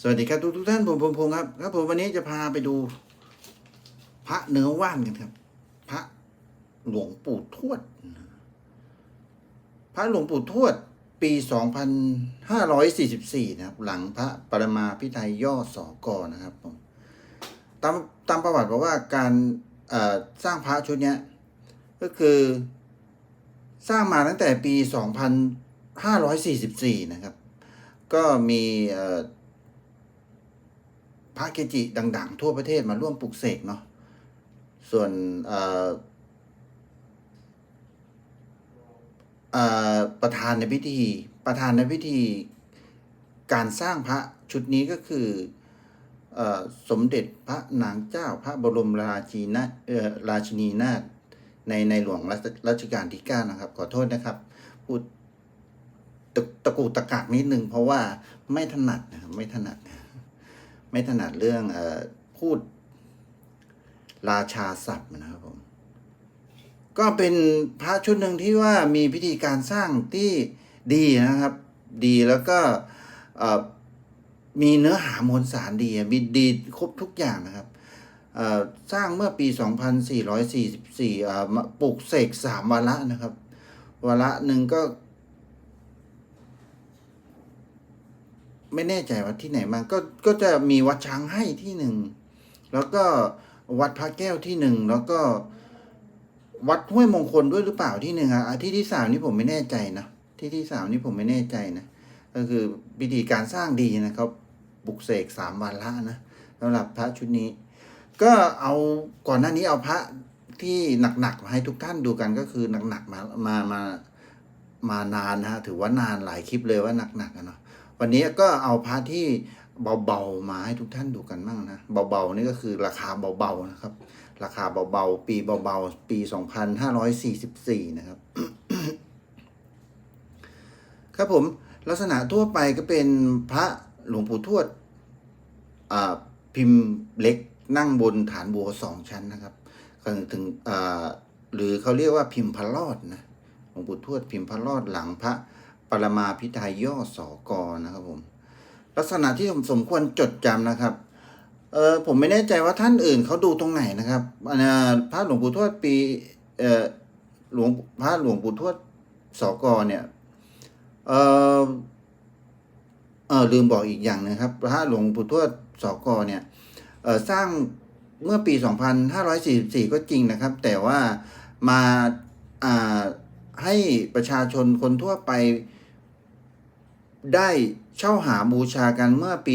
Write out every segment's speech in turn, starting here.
สวัสดีครับทุกทุกท่านผมผมพงครับครับผมวันนี้จะพาไปดู พระเนื้อว่านกันครับ พระหลวงปู่ทวด พระหลวงปู่ทวด ปี2544นะครับ หลังพระปรมาพิไทยย่อสอกอนะครับผมตามตามประวัติบอกว่าการสร้างพระชุดนี้ก็คือสร้างมาตั้งแต่ปี2544นะครับ ก็มีเพระเกจิดัง ๆ ทั่วประเทศมาร่วมปลุกเสกเนาะส่วนประธานในพิธีประธานในพิธีการสร้างพระชุดนี้ก็คืออสมเด็จพระนางเจ้าพระบรมราชินาราชินีนาถในในหลวงรัชกาลที่เก้านะครับ ขอโทษนะครับพูดตะตะกูตะกากนิดนึงเพราะว่าไม่ถนัดนะครับไม่ถนัด ไม่ถนัดเรื่องอพูดราชาศัพท์นะครับผม ก็เป็นพระชุดหนึ่งที่ว่ามีพิธีการสร้างที่ดีนะครับ ดีแล้วก็มีเนื้อหามวลสารดีมีดีครบทุกอย่างนะครับสร้างเมื่อปี 2444เอ่อมาปลูกเสกสามวาระนะครับ วาระหนึ่งก็ ไม่แน่ใจว่าที่ไหนบ้าก็ก็จะมีวัดช้างให้ที่หนึ่งแล้วก็วัดพระแก้วที่หนึ่งแล้วก็วัดห้วยมงคลด้วยหรือเปล่าที่หนึ่งอะอะที่ที่สามนี่ผมไม่แน่ใจนะที่ที่สามนี่ผมไม่แน่ใจนะก็คือพิธีการสร้างดีนะครับบุกเสกสามวันละนะสำหรับพระชุดนี้ ก็เอาก่อนหน้านี้เอาพระที่หนักๆมาให้ทุกท่านดูกันก็คือหนักๆมามามามานานนะฮะถือว่านานหลายคลิปเลยว่าหนักๆอะเนาะ วันนี้ก็เอาพระที่เบาๆมาให้ทุกท่านดูกันบ้างนะเบาๆนี่ก็คือราคาเบาๆนะครับ ราคาเบาๆปีเบาๆปี2544นะครับครับผมลักษณะทั่วไปก็เป็นพระหลวงปู่ทวดพิมพ์เล็กนั่งบนฐานบัวสองชั้นนะครับถึงหรือเขาเรียกว่าพิมพ์พระรอดนะหลวงปู่ทวดพิมพ์พระรอดหลังพระ ปรมาพิไทยย่อสอกอนะครับผม ลักษณะที่ผมสมควรจดจำนะครับเออผมไม่แน่ใจว่าท่านอื่นเขาดูตรงไหนนะครับพระหลวงปู่ทวดปีเออหลวงพระหลวงปู่ทวดสอกอเนี่ยเออเออลืมบอกอีกอย่างนะครับ พระหลวงปู่ทวดสอกอเนี่ยเออสร้างเมื่อปี 2544 ก็จริงนะครับ แต่ว่ามาอ่าให้ประชาชนคนทั่วไป ได้เช่าหาบูชากันเมื่อปี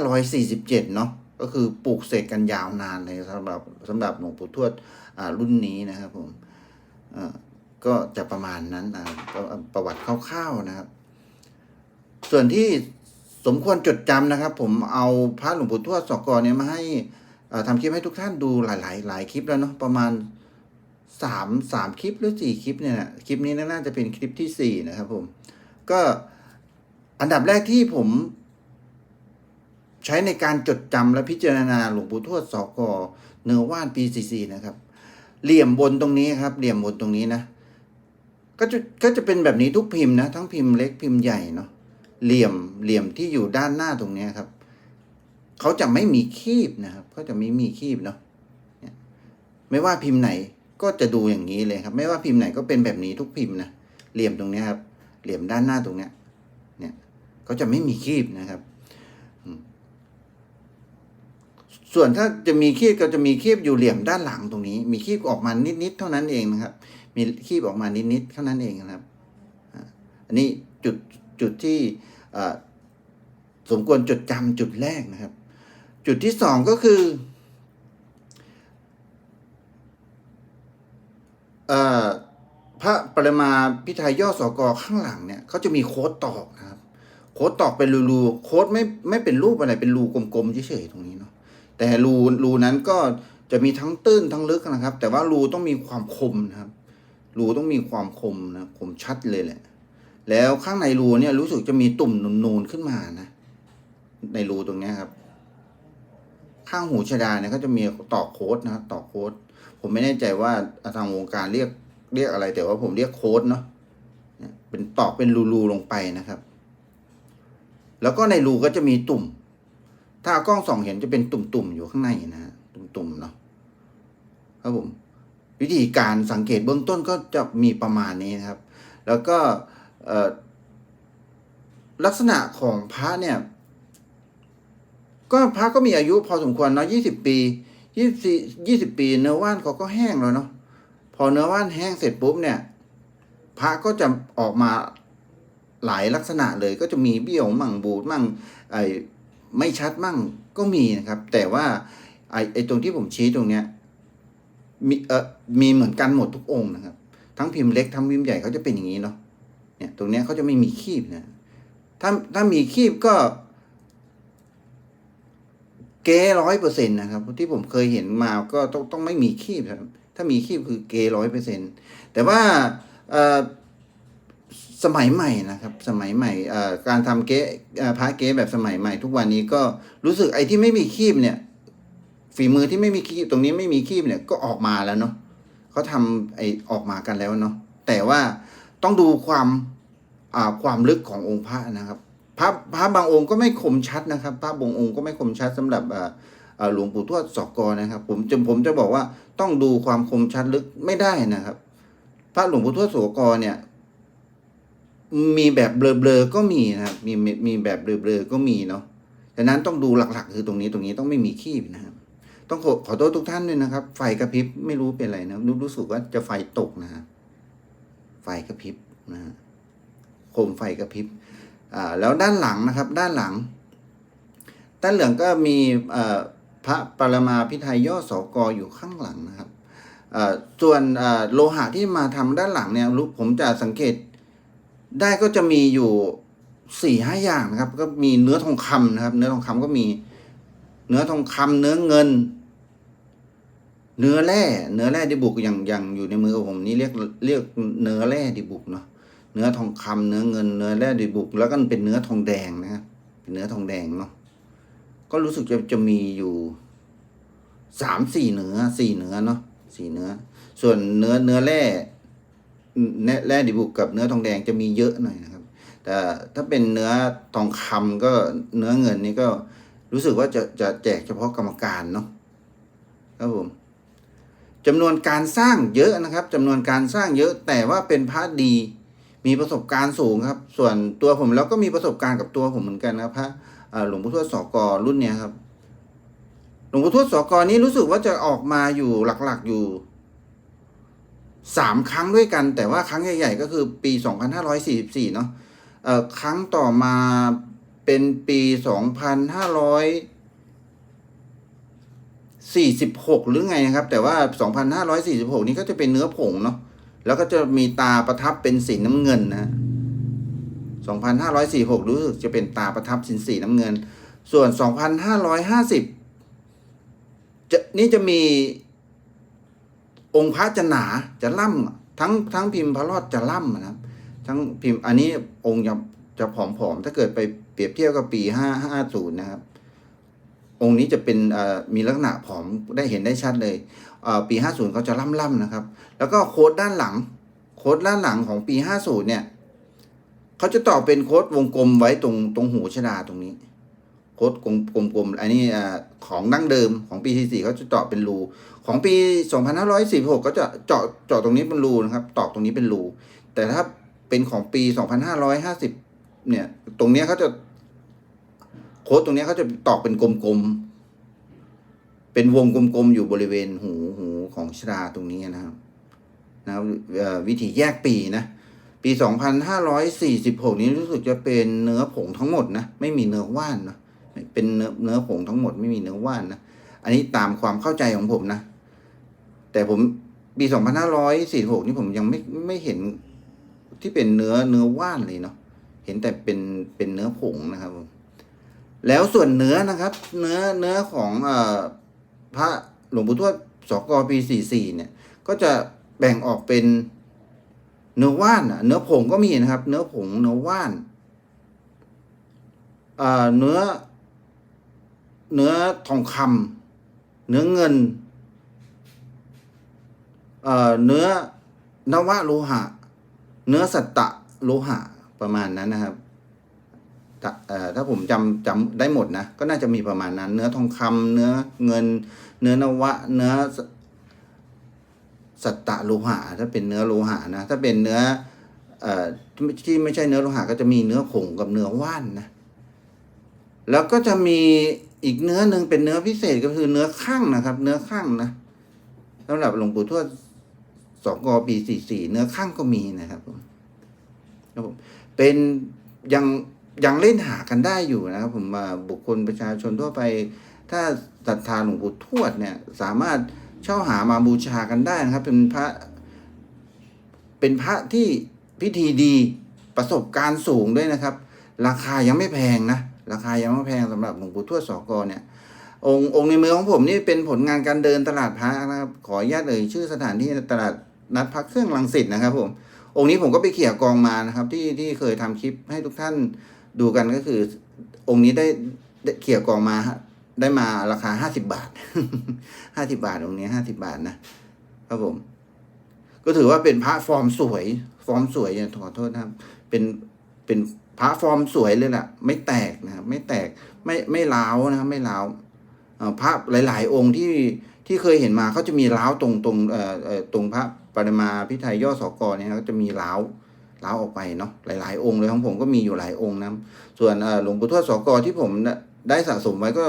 2547 เนาะก็คือปลูกเสกกันยาวนานเลยสำหรับสำหรับหลวงปู่ทวดรุ่นนี้นะครับผมก็จะประมาณนั้นประประวัติคร่าวๆนะครับ ส่วนที่สมควรจดจำนะครับ ผมเอาพระหลวงปู่ทวดสกอเนี่ยมาให้ทำคลิปให้ทุกท่านดูหลายๆหลายคลิปแล้วเนาะประมาณสามสามคลิปหรือสี่คลิปเนี่ยคลิปนี้น่าจะเป็นคลิปที่สี่นะครับผม ก็อันดับแรกที่ผมใช้ในการจดจำและพิจารณาหลวงปู่ทวดสอกอเนื้อว่านปีสี่นะครับ เหลี่ยมบนตรงนี้ครับ เหลี่ยมบนตรงนี้นะ ก็จะก็จะเป็นแบบนี้ทุกพิมพ์นะ ทั้งพิมพ์เล็กพิมพ์ใหญ่เนาะเหลี่ยมเหลี่ยมที่อยู่ด้านหน้าตรงนี้ครับเขาจะไม่มีคีบนะครับเขาจะไม่มีคีบเนาะไม่ว่าพิมพ์ไหนก็จะดูอย่างนี้เลยครับ ไม่ว่าพิมพ์ไหนก็เป็นแบบนี้ทุกพิมพ์นะเหลี่ยมตรงนี้ครับ เหลี่ยมด้านหน้าตรงเนี้ยเนี่ยเขาจะไม่มีคีบนะครับ ส่วนถ้าจะมีคีบก็จะมีคีบอยู่เหลี่ยมด้านหลังตรงนี้ มีคีบออกมานิดๆเท่านั้นเองนะครับ มีคีบออกมานิดๆเท่านั้นเองนะครับอันนี้จุดจุดที่สมควรจดจำจุดแรกนะครับ จุดที่สองก็คือเอ่อ พระปรมาพิไทยย่อสอกอข้างหลังเนี่ยเขาจะมีโค้ดตอกนะครับ โค้ดตอกเป็นรูๆโค้ดไม่ไม่เป็นรูปอะไรเป็นรูกลมๆเฉยๆตรงนี้เนาะแต่รูรูนั้นก็จะมีทั้งตื้นทั้งลึกนะครับ แต่ว่ารูต้องมีความคมนะครับ รูต้องมีความคมนะคมชัดเลยแหละ แล้วข้างในรูเนี่ยรู้สึกจะมีตุ่มนูนๆขึ้นมานะ ในรูตรงนี้ครับ ข้างหูชดาเนี่ยก็จะมีตอกโค้ดนะครับตอกโค้ดผมไม่แน่ใจว่าทางวงการเรียก เรียกอะไร แต่ว่าผมเรียกโค้ดเนาะเป็นตอกเป็นรูๆลงไปนะครับ แล้วก็ในรูก็จะมีตุ่ม ถ้าเอากล้องส่องเห็นจะเป็นตุ่มๆอยู่ข้างในนะฮะตุ่มๆเนาะครับผม วิธีการสังเกตเบื้องต้นก็จะมีประมาณนี้นะครับ แล้วก็ลักษณะของพระเนี่ย ก็พระก็มีอายุพอสมควรเนาะยี่สิบปียี่สิบยี่สิบปี เนื้อว่านเขาก็แห้งแล้วเนาะ พอเนื้อว่านแห้งเสร็จปุ๊บเนี่ย พระก็จะออกมาหลายลักษณะเลยก็จะมีเบี้ยวมั่งบูดมั่งไอไม่ชัดมั่งก็มีนะครับ แต่ว่าไอ้ไอตรงที่ผมชี้ตรงเนี้ยมีเออมีเหมือนกันหมดทุกองค์นะครับ ทั้งพิมพ์เล็กทั้งพิมพ์ใหญ่เขาจะเป็นอย่างนี้เนาะเนี่ยตรงเนี้ยเขาจะไม่มีคีบนะถ้าถ้ามีคีบก็ เก้ร้อยเปอร์เซ็นต์นะครับที่ผมเคยเห็นมาก็ต้องต้องไม่มีคีบครับ ถ้ามีคีบคือเกร้อยเปอร์เซ็นต์แต่ว่าสมัยใหม่นะครับ สมัยใหม่การทำเก๊พระเก๊แบบสมัยใหม่ ทุกวันนี้ก็รู้สึกไอ้ที่ไม่มีคีบเนี่ย ฝีมือที่ไม่มีคีบตรงนี้ไม่มีคีบเนี่ยก็ออกมาแล้วเนาะเขาทำไอ้ออกมากันแล้วเนาะแต่ว่าต้องดูความความลึกขององค์พระนะครับพระพระบางองค์ก็ไม่คมชัดนะครับ พระบางองค์ก็ไม่คมชัดสำหรับอ หลวงปู่ทวดสอกรนะครับ ผมจะผมจะบอกว่าต้องดูความคมชัดลึกไม่ได้นะครับ พระหลวงปู่ทวดโสกรเนี่ย มีแบบเบลอๆก็มีนะครับมีมีแบบเบลอๆก็มีเนาะดังนั้นต้องดูหลักๆ คือตรงนี้ตรงนี้ต้องไม่มีคีบนะครับ ต้องขอขอโทษทุกท่านด้วยนะครับ ไฟกระพริบไม่รู้เป็นอะไรนะรู้รู้สึกว่าจะไฟตกนะฮะไฟกระพริบนะฮะโคมไฟกระพริบอ่าแล้วด้านหลังนะครับ ด้านหลัง ด้านเหลืองก็มีเอ่อ พระปรมาพิไทยย่อสอกออยู่ข้างหลังนะครับส่วนโลหะที่มาทำด้านหลังเนี่ยผมจะสังเกตได้ก็จะมีอยู่สี่ห้าอย่างนะครับ ก็มีเนื้อทองคำนะครับ เนื้อทองคำก็มีเนื้อทองคำเนื้อเงิน เนื้อแร่ เนื้อแร่ดิบุกอย่างอย่างอยู่ในมือผมนี่เรียกเรียกเนื้อแร่ดิบุกเนาะเนื้อทองคำเนื้อเงิน เนื้อแร่ดิบุก แล้วก็เป็นเนื้อทองแดงนะครับเป็นเนื้อทองแดงเนาะ ก็รู้สึกจะจะมีอยู่สามสี่เนื้อสี่เนื้อเนาะสี่เนื้อ ส่วนเนื้อเนื้อแร่เนื้อแร่ดิบุกกับเนื้อทองแดงจะมีเยอะหน่อยนะครับ แต่ถ้าเป็นเนื้อทองคำก็เนื้อเงินนี่ก็รู้สึกว่าจะจะแจกเฉพาะกรรมการเนาะครับผมจำนวนการสร้างเยอะนะครับจำนวนการสร้างเยอะแต่ว่าเป็นพระดี มีประสบการณ์สูงครับ ส่วนตัวผมแล้วก็มีประสบการณ์กับตัวผมเหมือนกันนะครับพระ หลวงพ่อทวดสอกอรุ่นเนี้ยครับ หลวงพ่อทวดสอกอนี้รู้สึกว่าจะออกมาอยู่หลักๆอยู่สามครั้งด้วยกัน แต่ว่าครั้งใหญ่ๆก็คือปีสองพันห้าร้อยสี่สิบสี่เนาะเอ่อครั้งต่อมาเป็นปีสองพันห้าร้อยสี่สิบหกหรือไงนะครับ แต่ว่าสองพันห้าร้อยสี่สิบหกนี้ก็จะเป็นเนื้อผงเนาะแล้วก็จะมีตาประทับเป็นสีน้ำเงินนะ สองพันห้าร้อยสี่หกรู้สึกจะเป็นตาประทับสินสีน้ำเงิน ส่วนสองพันห้าร้อยห้าสิบจะนี่จะมีองค์พระจะหนาจะล่ำทั้งทั้งพิมพ์พระรอดจะล่ำนะครับ ทั้งพิมพ์อันนี้องค์จะจะผอมๆ ถ้าเกิดไปเปรียบเทียบกับปีห้าห้าศูนะครับ องค์นี้จะเป็นมีลักษณะผอมได้เห็นได้ชัดเลยปีห้าศูนย์เขาจะล่ำๆนะครับ แล้วก็โค้ดด้านหลัง โค้ดด้านหลังของปีห้าศูนย์เนี่ย เขาจะต่อเป็นโค้ดวงกลมไว้ตรงตรงหูชดาตรงนี้ โค้ดกลมกลมๆอันนี้ของดั้งเดิมของปีที่สี่เขาจะเจาะเป็นรู ของปีสองพันห้าร้อยสี่หกก็จะเจาะเจาะตรงนี้เป็นรูนะครับ ตอกตรงนี้เป็นรู แต่ถ้าเป็นของปีสองพันห้าร้อยห้าสิบเนี่ย ตรงเนี้ยเขาจะโค้ดตรงนี้เขาจะตอกเป็นกลมๆ เป็นวงกลมๆ อยู่บริเวณหูหูของชดาตรงนี้นะครับนะครับวิธีแยกปีนะ ปี 2546 นี้รู้สึกจะเป็นเนื้อผงทั้งหมดนะ ไม่มีเนื้อว่านนะเป็นเนื้อเนื้อผงทั้งหมดไม่มีเนื้อว่านนะ อันนี้ตามความเข้าใจของผมนะ แต่ผมปี 2546 นี่ผมยังไม่ไม่เห็นที่เป็นเนื้อเนื้อว่านเลยเนาะ เห็นแต่เป็นเป็นเนื้อผงนะครับผม แล้วส่วนเนื้อนะครับ เนื้อเนื้อของอพระหลวงปู่ทวดสกปี 44 เนี่ย ก็จะแบ่งออกเป็น เนื้อว่านอะเนื้อผงก็มีนะครับ เนื้อผงเนื้อว่านเนื้อ เนื้อทองคำเนื้อเงินเนื้อนวะโลหะ เนื้อสัตตะโลหะประมาณนั้นนะครับถ้าเอ่อถ้าผมจำจำได้หมดนะ ก็น่าจะมีประมาณนั้น เนื้อทองคำเนื้อเงิน เนื้อนวะ เนื้อ สัตตะโลหะ ถ้าเป็นเนื้อโลหะนะถ้าเป็นเนื้ออที่ไม่ใช่เนื้อโลหะก็จะมีเนื้อผงกับเนื้อว่านนะแล้วก็จะมีอีกเนื้อหนึ่งเป็นเนื้อพิเศษก็คือเนื้อข้างนะครับ เนื้อข้างนะสำหรับหลวงปู่ทวดสองกอปีสี่สี่เนื้อข้างก็มีนะครับผมครับผมเป็นยังยังเล่นหากันได้อยู่นะครับ ผมมาบุคคลประชาชนทั่วไป ถ้าศรัทธาหลวงปู่ทวดเนี่ย สามารถ เช่าหามาบูชากันได้นะครับ เป็นพระ เป็นพระที่พิธีดีประสบการณ์สูงด้วยนะครับ ราคายังไม่แพงนะ ราคายังไม่แพงสำหรับหลวงปู่ทวดสอกอเนี่ย องค์องค์ในมือของผมนี่เป็นผลงานการเดินตลาดพระนะครับขออนุญาตเอ่ยชื่อสถานที่ตลาดนัดพักเครื่องลังสิตนะครับ ผม องค์นี้ผมก็ไปเขี่ยกองมานะครับ ที่ที่เคยทำคลิปให้ทุกท่านดูกันก็คือ องค์นี้ได้ได้เขี่ยกองมา ได้มาราคาห้าสิบาทห้าสิบาทองค์นี้ห้าสิบาทนะครับผม ก็ถือว่าเป็นพระฟอร์มสวย ฟอร์มสวยเนี่ยขอโทษนะครับ เป็นเป็นพระฟอร์มสวยเลยแหละไม่แตกนะครับไม่แตกไม่ไม่ล้าวนะครับไม่ล้าวพระหลาย ๆ องค์ที่ที่เคยเห็นมาเขาจะมีล้าวตรงตรงเอ่อเอ่อตรงพระปรมาพิไทยย่อสอกรเนี่ยก็จะมีล้าวล้าวออกไปเนาะหลาย ๆ องค์เลยของผมก็มีอยู่หลายองค์นะส่วนหลวงปู่ทวดสอกรที่ผมได้สะสมไว้ก็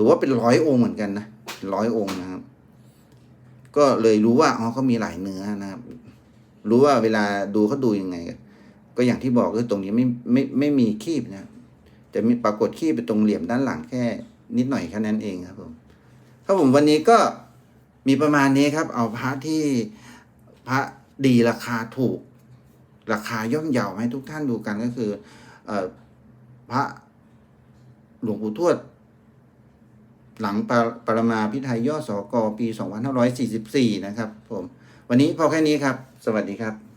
ถือว่าเป็นร้อยองค์เหมือนกันนะร้อยองค์นะครับ ก็เลยรู้ว่าอ๋อเขามีหลายเนื้อนะครับ รู้ว่าเวลาดูเขาดูยังไง ก็อย่างที่บอกคือตรงนี้ไม่ไม่ไม่มีคีบนะจะมีปรากฏคีบเป็นตรงเหลี่ยมด้านหลังแค่นิดหน่อยแค่นั้นเองครับผมครับผมวันนี้ก็มีประมาณนี้ครับ เอาพระที่พระดีราคาถูก ราคาย่อมเยาให้ทุกท่านดูกันก็คือ เอพระหลวงปู่ทวด หลังปรปรมาพิไทยย่อสอกอปี 2544 นะครับผม วันนี้พอแค่นี้ครับ สวัสดีครับ